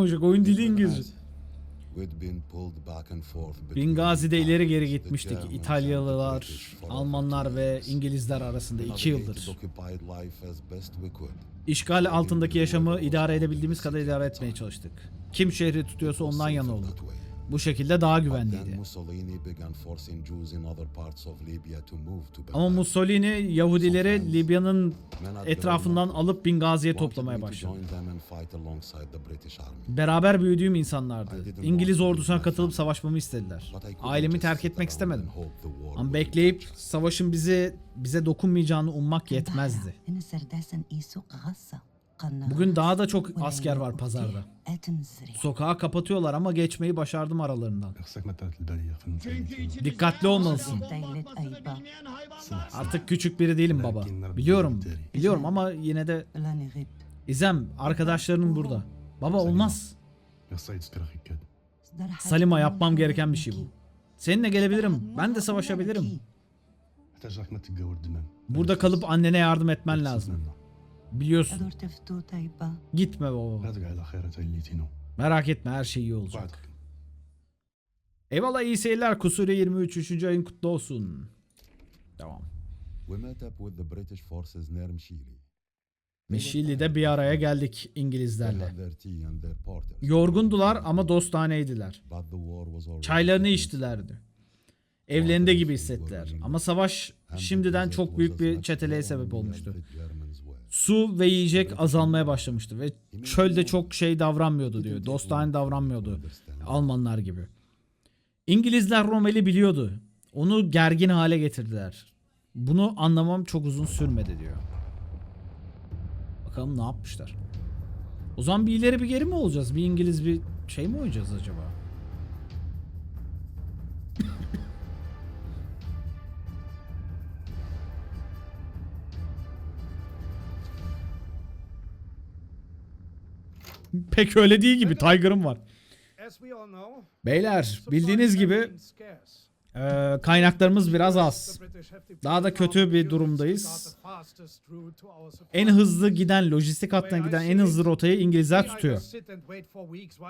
olacak. Oyun dili İngilizce. Bingazi'de ileri geri gitmiştik. İtalyalılar, Almanlar ve. İngilizler arasında iki yıldır. İşgal altındaki yaşamı idare edebildiğimiz kadar idare etmeye çalıştık. Kim şehri tutuyorsa ondan yana olduk. Bu şekilde daha güvenliydi. Ama. Mussolini Yahudileri Libya'nın etrafından alıp Bingazi'ye toplamaya başladı. Beraber büyüdüğüm insanlardı. İngiliz ordusuna katılıp savaşmamı istediler. Ailemi terk etmek istemedim. Ama bekleyip savaşın bizi bize dokunmayacağını ummak yetmezdi. Bugün daha da çok asker var pazarda. Sokağı kapatıyorlar ama geçmeyi başardım aralarından. Dikkatli olmalısın. Artık küçük biri değilim baba. Biliyorum, biliyorum ama yine de... İzem, arkadaşlarının burada. Baba olmaz. Salima yapmam gereken bir şey bu. Seninle gelebilirim. Ben de savaşabilirim. Burada kalıp annene yardım etmen lazım. Biliyorsun. Gitme baba. Merak etme her şey iyi olacak. Eyvallah iyi seyirler. Kusure 23. 3. ayın kutlu olsun. Devam. Meşili'de bir araya geldik İngilizlerle. Yorgundular ama dostaneydiler. Çaylarını içtilerdi. Evlerinde gibi hissettiler. Ama savaş şimdiden çok büyük bir çeteliğe sebep olmuştu. Su ve yiyecek azalmaya başlamıştı ve çölde çok şey davranmıyordu diyor. Dostane davranmıyordu. Almanlar gibi. İngilizler Romel'i biliyordu. Onu gergin hale getirdiler. Bunu anlamam çok uzun sürmedi diyor. Bakalım ne yapmışlar. O zaman bir ileri bir geri mi olacağız? Bir İngiliz bir şey mi oynayacağız acaba? Pek öyle değil gibi. Tiger'ım var. Beyler bildiğiniz gibi e, kaynaklarımız biraz az. Daha da kötü bir durumdayız. En hızlı giden, lojistik hattına giden en hızlı rotayı İngilizler tutuyor.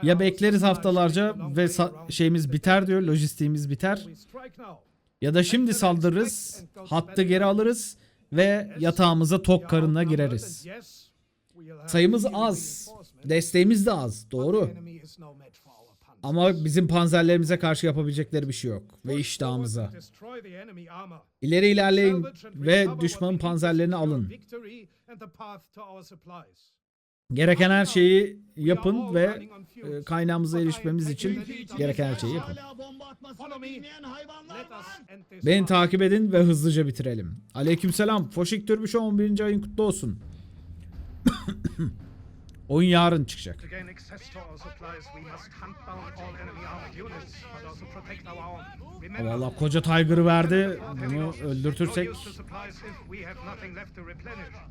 Ya bekleriz haftalarca ve şeyimiz biter diyor, lojistiğimiz biter. Ya da şimdi saldırırız, hattı geri alırız ve yatağımıza tok karınla gireriz. Sayımız az, desteğimiz de az, doğru. Ama bizim panzerlerimize karşı yapabilecekleri bir şey yok ve iştahımıza. İleri ilerleyin ve düşmanın panzerlerini alın. Gereken her şeyi yapın ve e, kaynağımıza erişmemiz için gereken her şeyi yapın. Beni takip edin ve hızlıca bitirelim. Aleykümselam. Foşik Türbüş 11. ayın kutlu olsun. Oyun yarın çıkacak. Valla koca Tiger'ı verdi. Bunu öldürtürsek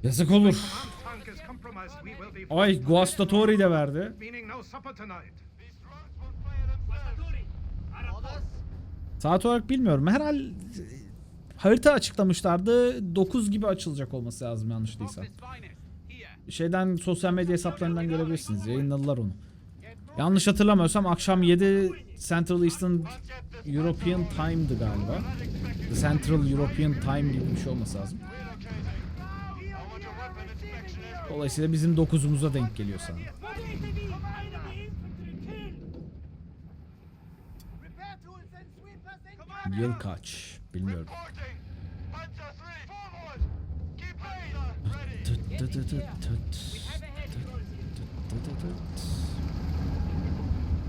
yazık olur. Ay Guastatori de verdi. Saat olarak bilmiyorum. Herhal harita açıklamışlardı. 9 gibi açılacak olması lazım yanlış değilsem. Şeyden sosyal medya hesaplarından görebilirsiniz. Yayınladılar onu. Yanlış hatırlamıyorsam akşam 7 Central Eastern European Time'dı galiba. The Central European Time gibi bir şey olması lazım. Dolayısıyla bizim 9'umuza denk geliyor sanırım. Yıl kaç? Bilmiyorum.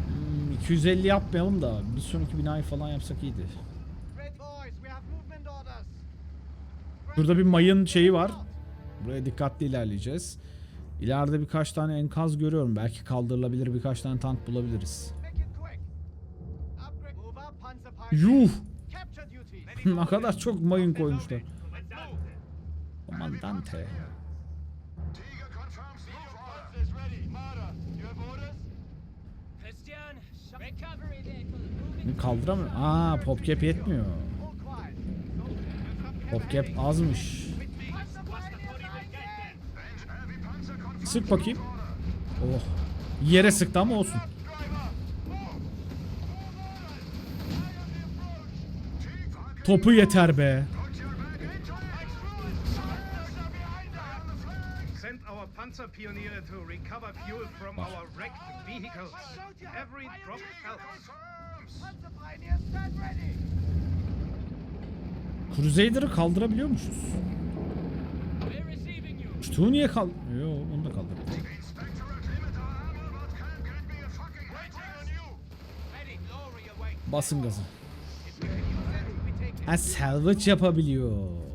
Hmm, 250 yapmayalım da bir sonraki binayı falan yapsak iyiydi. Burada bir mayın şeyi var. Buraya dikkatli ilerleyeceğiz. İleride birkaç tane enkaz görüyorum. Belki kaldırılabilir birkaç tane tank bulabiliriz. Yuh! ne kadar çok mayın koymuşlar. Komandante. Kaldıramıyor. Aa popcap yetmiyor. Popcap azmış. Sık bakayım. Oh. Yere sıktı ama olsun. Topu yeter be. Send our Panzer Pionier to recover fuel from our wrecked vehicles. Every drop helps. Crusader'ı kaldırabiliyormuşuz. Çutuğu niye kal... Yo onu da kaldır. Basın gazı. Ha salvage yapabiliyor.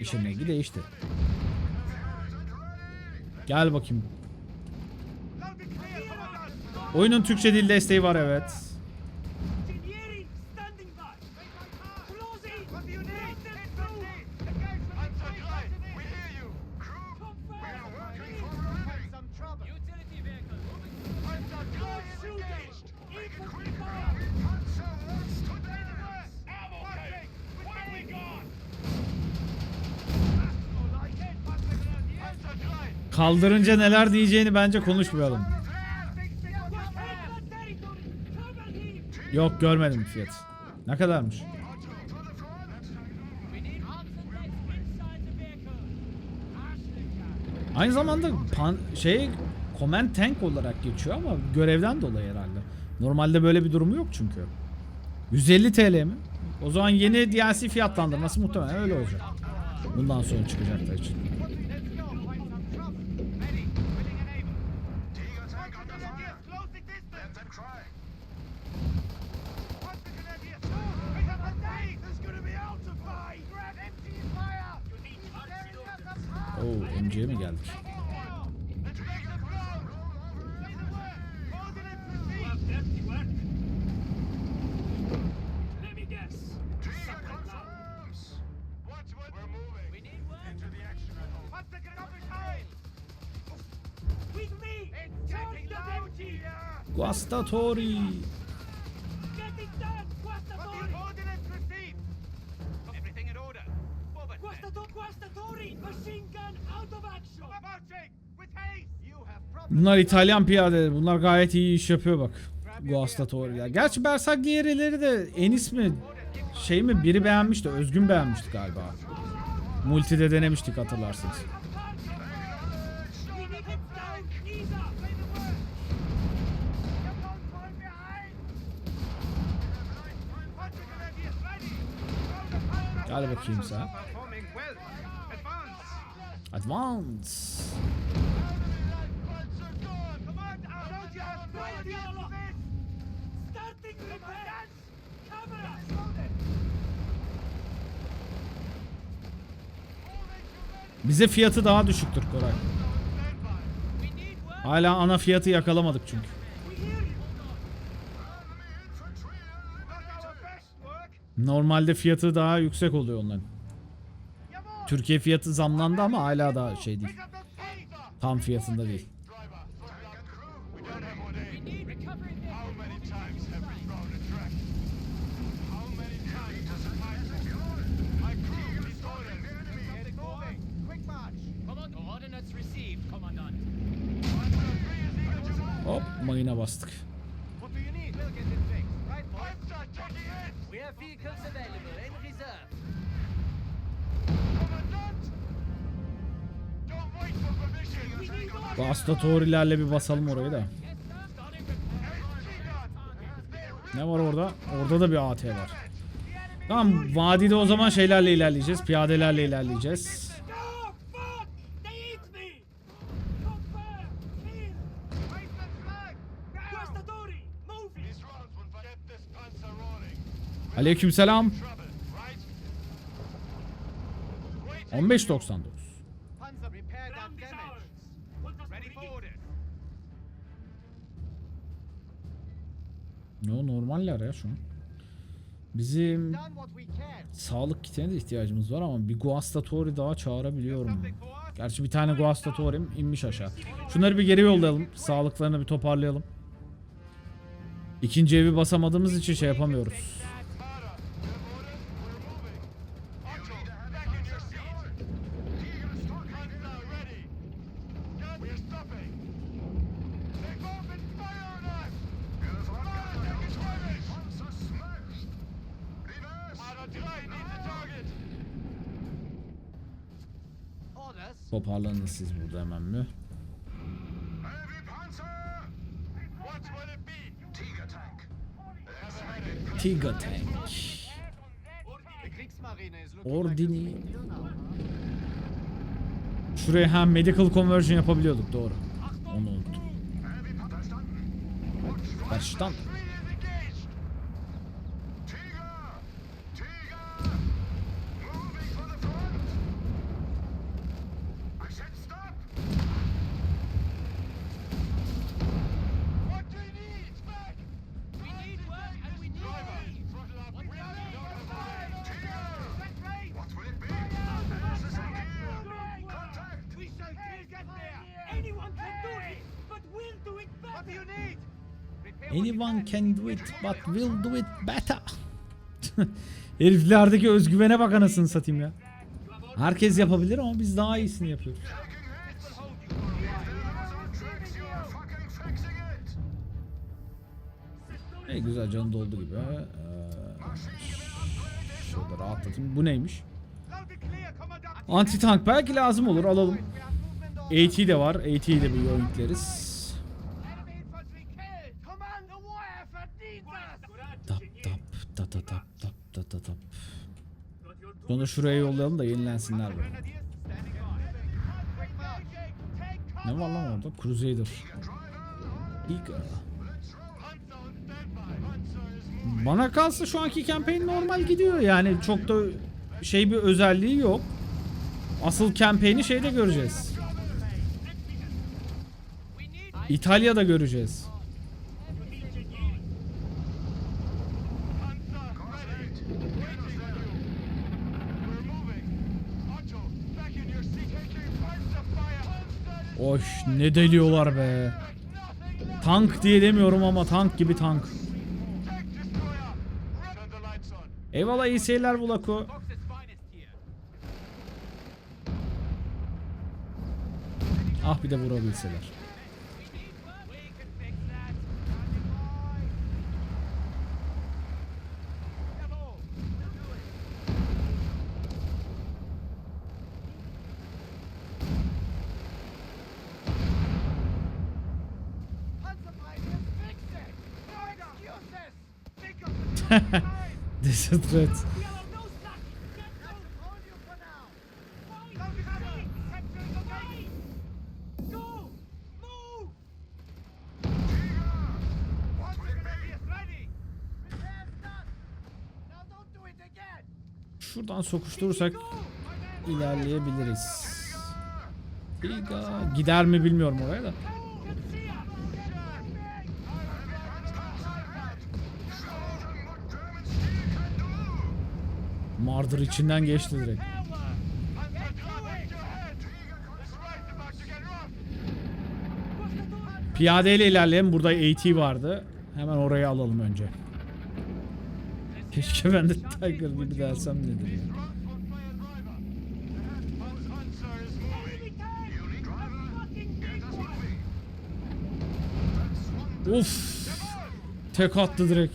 İşin rengi değişti. Gel bakayım. Oyunun Türkçe dil desteği var evet. Kaldırınca neler diyeceğini bence konuşmayalım. Yok görmedim fiyat. Ne kadarmış? Aynı zamanda pan, şey Command Tank olarak geçiyor ama görevden dolayı herhalde. Normalde böyle bir durumu yok çünkü. 150 TL mi? O zaman yeni DLC fiyatlandırması muhtemelen öyle olacak. Bundan sonra çıkacaklar için. Charge the bounty. Guastatori. Bunlar İtalyan piyadeleri. Bunlar gayet iyi iş yapıyor bak. Guastatori'ler. Gerçi Bersaglieri'leri de Enis mi şey mi biri beğenmişti. Özgün beğenmişti galiba. Multi'de denemiştik hatırlarsınız. Gel bakayım sen. Advance. Bize fiyatı daha düşüktür Koray. Hala ana fiyatı yakalamadık çünkü. Normalde fiyatı daha yüksek oluyor onların. Türkiye fiyatı zamlandı ama hala daha şey değil. Tam fiyatında değil. İn reserve. Guastatori'lerle bir basalım orayı da. Ne var orada? Orada da bir AT var. Tamam vadide o zaman şeylerle ilerleyeceğiz. Piyadelerle ilerleyeceğiz. Orders. Ne o normaller ya şu an. Bizim sağlık kitine de ihtiyacımız var ama bir Guastatori daha çağırabiliyorum. Gerçi bir tane Guastatori'm inmiş aşağı. Şunları bir geri yollayalım. Sağlıklarını bir toparlayalım. İkinci evi basamadığımız için şey yapamıyoruz. Toparlanın siz burada hemen mi? Tiger Tank. Ordini. Şuraya hem medical conversion yapabiliyorduk doğru. Onu unuttum. Baştan. Anyone can do it but will do it better. Heriflerdeki özgüvene bak anasını satayım ya. Herkes yapabilir ama biz daha iyisini yapıyoruz. İyi güzel canı doldu gibi. Ee, şurada rahatlatayım. Bu neymiş? Anti tank belki lazım olur alalım. AT de var. AT'yi de bir yoinkleriz. Sonra şuraya yollayalım da yenilensinler böyle. Ne var lan orada? Crusader. Eagle. Bana kalsa şu anki campaign normal gidiyor yani çok da şey bir özelliği yok. Asıl campaign'i şeyde göreceğiz. İtalya'da göreceğiz. Oş ne deliyorlar be. Tank diye demiyorum ama tank gibi tank. Eyvallah iyi seyirler Bulako. Ah bir de vurabilseler. This is threat. Şuradan sokuşturursak ilerleyebiliriz. Gider mi bilmiyorum oraya da. Mardır içinden geçti direkt. Piyadeyle ilerleyelim. Burada AT vardı. Hemen orayı alalım önce. Keşke ben de Tiger gibi dersem nedir ya. Uf. Tek attı direkt.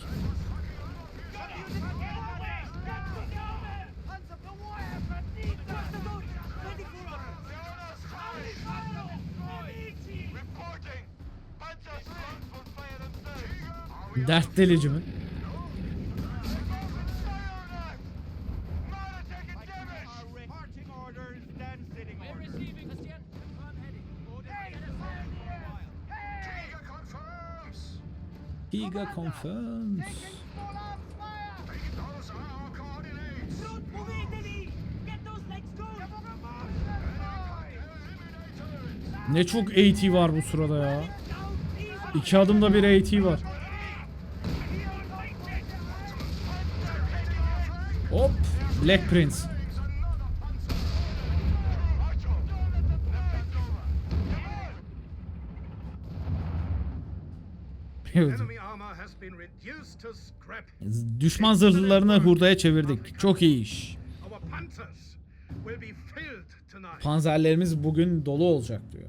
Dert delici mi? Giga confirms. Ne çok AT var bu sırada ya. İki adımda bir AT var. Hop. Black Prince. Düşman zırhlarını hurdaya çevirdik. Çok iyi iş. Panzerlerimiz bugün dolu olacak diyor.